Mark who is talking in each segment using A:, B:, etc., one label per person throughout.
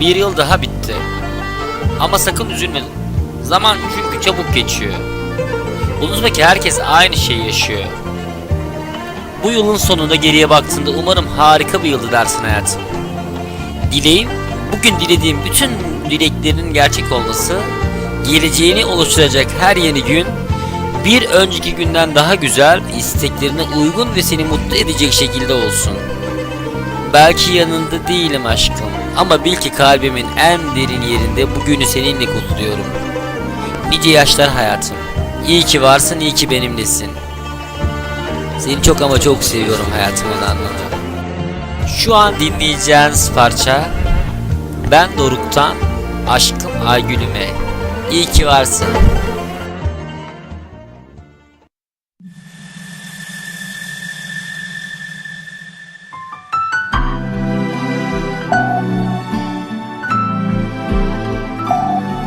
A: Bir yıl daha bitti. Ama sakın üzülme. Zaman çünkü çabuk geçiyor. Unutma ki herkes aynı şeyi yaşıyor. Bu yılın sonunda geriye baktığında umarım harika bir yıldı dersin hayatım. Dileğim, bugün dilediğim bütün dileklerinin gerçek olması, geleceğini oluşturacak her yeni gün bir önceki günden daha güzel, isteklerine uygun ve seni mutlu edecek şekilde olsun. Belki yanında değilim aşkım ama bil ki kalbimin en derin yerinde bugünü seninle kutluyorum. Nice yaşlar hayatım. İyi ki varsın, iyi ki benimlesin. Seni çok ama çok seviyorum hayatımın anlamı. Şu an dinleyeceğiniz parça Ben Doruk'tan Aşkım Aygül'üme. İyi ki varsın.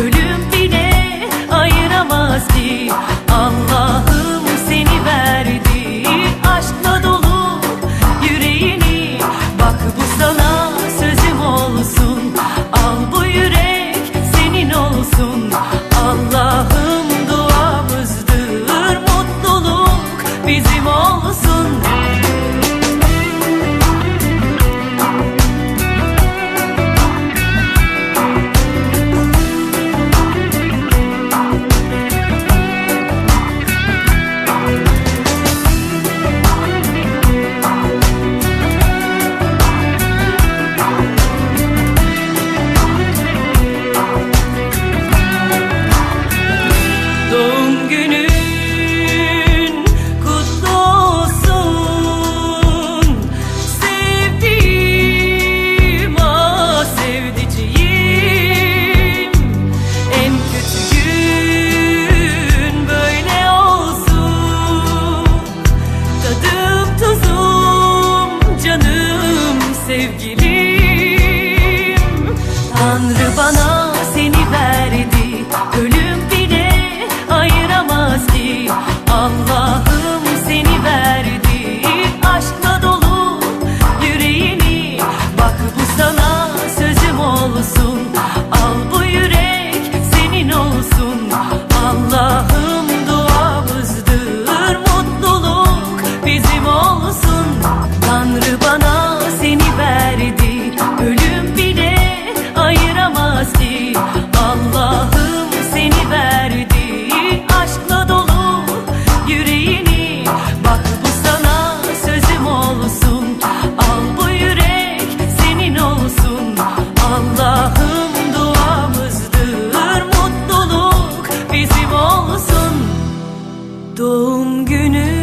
B: Ölüm Tanrı bana doğum günü